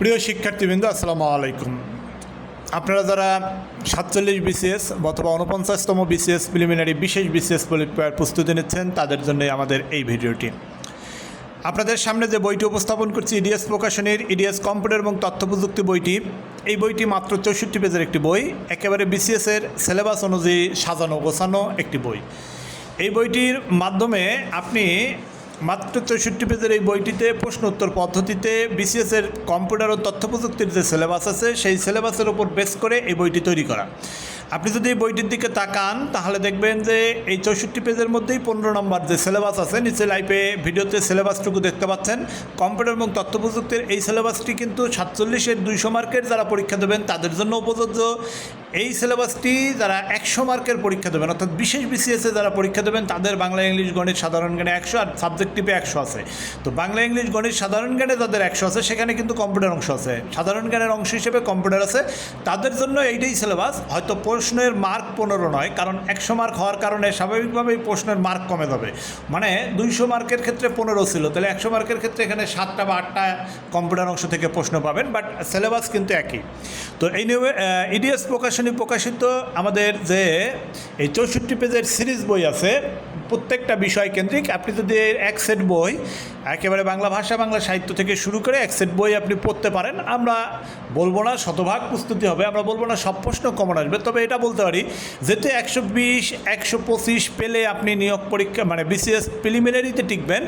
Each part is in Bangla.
প্রিয় শিক্ষার্থীবৃন্দ, আসসালামু আলাইকুম। আপনারা যারা সাতচল্লিশ বিসিএস অথবা উনপঞ্চাশতম বিসিএস প্রিলিমিনারি বিশেষ বিসিএস পরীক্ষার প্রস্তুতি নিচ্ছেন, তাদের জন্য আমাদের এই ভিডিওটি। আপনাদের সামনে যে বইটি উপস্থাপন করছি ইডিএস প্রকাশনের ইডিএস কম্পিউটার এবং তথ্য প্রযুক্তি বইটি, এই বইটি মাত্র চৌষট্টি পেজের একটি বই, একেবারে বিসিএসের সিলেবাস অনুযায়ী সাজানো গোছানো একটি বই। এই বইটির মাধ্যমে আপনি মাত্র চৌষট্টি পেজের এই বইটিতে প্রশ্ন উত্তর পদ্ধতিতে বিসিএসের কম্পিউটার ও তথ্য প্রযুক্তির যে সিলেবাস আছে, সেই সিলেবাসের উপর বেস করে এই বইটি তৈরি করা। আপনি যদি এই বইটির দিকে তাকান, তাহলে দেখবেন যে এই চৌষট্টি পেজের মধ্যেই পনেরো নম্বর যে সিলেবাস আছে, নিচে লাইফে ভিডিওতে সিলেবাসটুকু দেখতে পাচ্ছেন। কম্পিউটার এবং তথ্য প্রযুক্তির এই সিলেবাসটি কিন্তু সাতচল্লিশের দুইশো মার্কের যারা পরীক্ষা দেবেন, তাদের জন্য প্রযোজ্য এই সিলেবাসটি যারা একশো মার্কের পরীক্ষা দেবেন, অর্থাৎ বিশেষ বিসিএসে যারা পরীক্ষা দেবেন, তাদের বাংলা, ইংলিশ, গণিত, সাধারণ জ্ঞানে একশো, আর সাবজেক্টিভে একশো আছে। তো বাংলা, ইংলিশ, গণিত, সাধারণ জ্ঞানে যাদের একশো আছে, সেখানে কিন্তু কম্পিউটার অংশ আছে। সাধারণ জ্ঞানের অংশ হিসেবে কম্পিউটার আছে। তাদের জন্য এইটাই সিলেবাস হয়তো প্রশ্নের মার্ক পনেরো নয়, কারণ একশো মার্ক হওয়ার কারণে স্বাভাবিকভাবেই প্রশ্নের মার্ক কমে যাবে। মানে দুইশো মার্কের ক্ষেত্রে পনেরো ছিল, তাহলে একশো মার্কের ক্ষেত্রে এখানে সাতটা বা আটটা কম্পিউটার অংশ থেকে প্রশ্ন পাবেন বাট সিলেবাস কিন্তু একই। তো এই নিয়ে ইডিএস প্রকাশনী প্রকাশিত আমাদের যে এই চৌষট্টি পেজের সিরিজ বই আছে, প্রত্যেকটা বিষয় কেন্দ্রিক। আপনি যদি এক সেট বই, একেবারে বাংলা ভাষা, বাংলা সাহিত্য থেকে শুরু করে এক সেট বই আপনি পড়তে পারেন, আমরা বলব না শতভাগ, প্রস্তুতি হবে, আমরা বলব না সব প্রশ্ন কমন আসবে, তবে এটা বলতে পারি যেহেতু একশো বিশ, একশো পঁচিশ পেলে আপনি নিয়োগ পরীক্ষা মানে বিসিএস প্রিলিমিনারিতে টিকবেন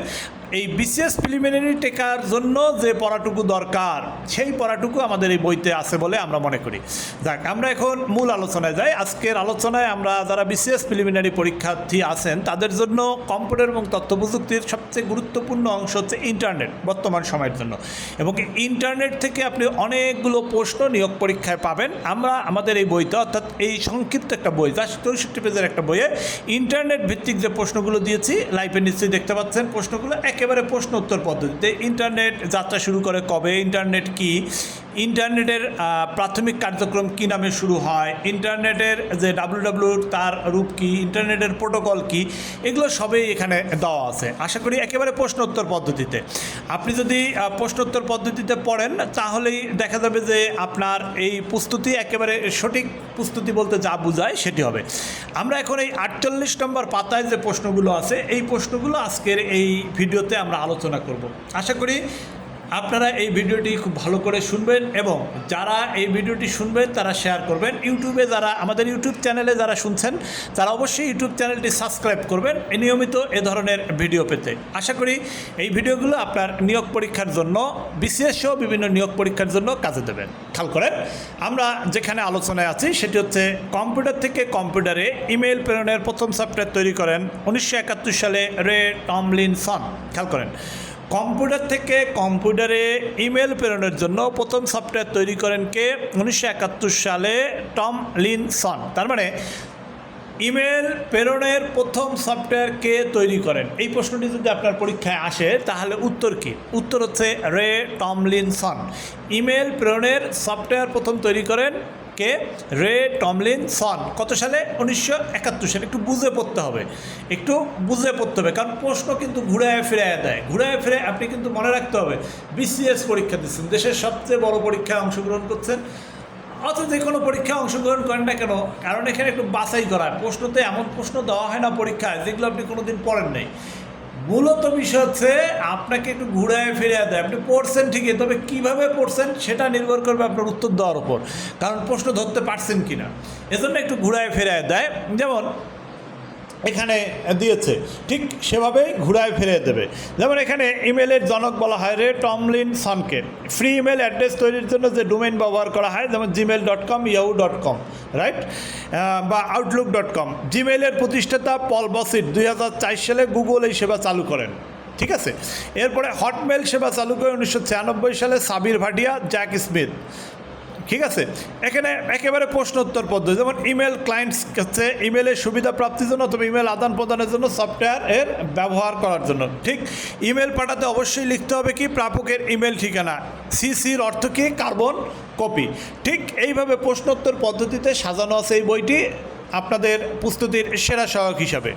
এই বিসিএস প্রিলিমিনারি টেকার জন্য যে পড়াটুকু দরকার, সেই পড়াটুকু আমাদের এই বইতে আছে বলে আমরা মনে করি। যাক, আমরা এখন মূল আলোচনায় যাই। আজকের আলোচনায় আমরা যারা বিসিএস প্রিলিমিনারি পরীক্ষার্থী আছেন, তাদের জন্য কম্পিউটার এবং তথ্য প্রযুক্তির সবচেয়ে গুরুত্বপূর্ণ অংশ হচ্ছে ইন্টারনেট বর্তমান সময়ের জন্য। এবং ইন্টারনেট থেকে আপনি অনেকগুলো প্রশ্ন নিয়োগ পরীক্ষায় পাবেন। আমরা আমাদের এই বইতে, অর্থাৎ এই সংক্ষিপ্ত একটা বই যা চৌষট্টি পেজের একটা বইয়ে ইন্টারনেট ভিত্তিক যে প্রশ্নগুলো দিয়েছি লাইভে নিশ্চয়ই দেখতে পাচ্ছেন প্রশ্নগুলো একেবারে প্রশ্ন উত্তর পদ্ধতিতে ইন্টারনেট যাত্রা শুরু করে কবে? ইন্টারনেট কি? ইন্টারনেটের প্রাথমিক কার্যক্রম কি নামে শুরু হয়? ইন্টারনেটের যে ডাব্লিউ তার রূপ কি? ইন্টারনেটের প্রোটোকল কি? এগুলো সবই এখানে দেওয়া আছে। আশা করি একেবারে প্রশ্নোত্তর পদ্ধতিতে। আপনি যদি প্রশ্নোত্তর পদ্ধতিতে পড়েন, তাহলেই দেখা যাবে যে আপনার এই প্রস্তুতি একেবারে সঠিক প্রস্তুতি বলতে যা বোঝায় সেটি হবে। আমরা এখন এই আটচল্লিশ নম্বর পাতায় যে প্রশ্নগুলো আছে, এই প্রশ্নগুলো আজকের এই ভিডিওতে আমরা আলোচনা করব। আশা করি আপনারা এই ভিডিওটি খুব ভালো করে শুনবেন এবং যারা এই ভিডিওটি শুনবেন, তারা শেয়ার করবেন। ইউটিউবে যারা, আমাদের ইউটিউব চ্যানেলে যারা শুনছেন, তারা অবশ্যই ইউটিউব চ্যানেলটি সাবস্ক্রাইব করবেন নিয়মিত এ ধরনের ভিডিও পেতে। আশা করি এই ভিডিওগুলো আপনার নিয়োগ পরীক্ষার জন্য বিসিএস বিভিন্ন নিয়োগ পরীক্ষার জন্য কাজে দেবেন খেয়াল করেন, আমরা যেখানে আলোচনায় আছি, সেটি হচ্ছে কম্পিউটার থেকে কম্পিউটারে ইমেল প্রেরণের প্রথম সফটওয়্যার তৈরি করেন উনিশশো একাত্তর সালে রে টমলিনসন খেয়াল করেন কম্পিউটার থেকে কম্পিউটারে ইমেল প্রেরণের জন্য প্রথম সফটওয়্যার তৈরি করেন কে? উনিশশো একাত্তর সালে টম লিনসন। তার মানে ইমেল প্রেরণের প্রথম সফটওয়্যার কে তৈরি করেন? এই প্রশ্নটি যদি আপনার পরীক্ষায় আসে, তাহলে উত্তর কি? উত্তর হচ্ছে রে টমলিনসন। ইমেল প্রেরণের সফটওয়্যার প্রথম তৈরি করেন কে? রে টমলিন সন কত সালে? উনিশশো একাত্তর সালে। একটু বুঝে পড়তে হবে। একটু বুঝে পড়তে হবে, কারণ প্রশ্ন কিন্তু ঘুরায় ফিরায় দেয়। ঘুরায় ফিরে আপনি কিন্তু মনে রাখতে হবে, বিসিএস পরীক্ষা দিচ্ছেন। দেশের সবচেয়ে বড় পরীক্ষায় অংশগ্রহণ করছেন অথবা যে কোনো পরীক্ষায় অংশগ্রহণ করেন না কেন? কারণ এখানে একটু বাছাই করা হয় প্রশ্নতে এমন প্রশ্ন দেওয়া হয় না পরীক্ষায়, যেগুলো আপনি কোনো দিন পড়েন নাই। মূলত বিষয় হচ্ছে, আপনাকে একটু ঘুরায় ফিরে দেয়। আপনি পড়ছেন ঠিকই, তবে কীভাবে পড়ছেন সেটা নির্ভর করবে আপনার উত্তর দেওয়ার উপর। কারণ প্রশ্ন ধরতে পারছেন কি না এজন্য একটু ঘুরায় ফেরায় দেয়। যেমন এখানে দিয়েছে। ঠিক সেভাবেই ঘুরায় ফিরে দেবে। যেমন এখানে ইমেলের জনক বলা হয় রে টমলিন সনকে ফ্রি ইমেল অ্যাড্রেস তৈরির জন্য যে ডোমেন ব্যবহার করা হয়, যেমন Gmail dot com Yahoo dot com, right? বা আউটলুক ডট কম। জিমেলের প্রতিষ্ঠাতা পল বসিট দুই সালে গুগল এই সেবা চালু করেন। ঠিক আছে? এরপরে হটমেল সেবা চালু করে উনিশশো ছিয়ানব্বই সালে সাবির ভাটিয়া, জ্যাক স্মিথ। ঠিক আছে? এখানে একেবারে প্রশ্ন উত্তর পদ্ধতি, যেমন ইমেল ক্লায়েন্টস হচ্ছে ইমেলের সুবিধা প্রাপ্তির জন্য অথবা ইমেল আদান প্রদানের জন্য সফটওয়্যার এর ব্যবহার করার জন্য। ঠিক ইমেল পাঠাতে অবশ্যই লিখতে হবে কি? প্রাপকের ইমেল ঠিকানা। সিসির অর্থ কি? কার্বন কপি ঠিক এইভাবে প্রশ্নোত্তর পদ্ধতিতে সাজানো আছে এই বইটি আপনাদের প্রস্তুতির সেরা সহায়ক হিসাবে।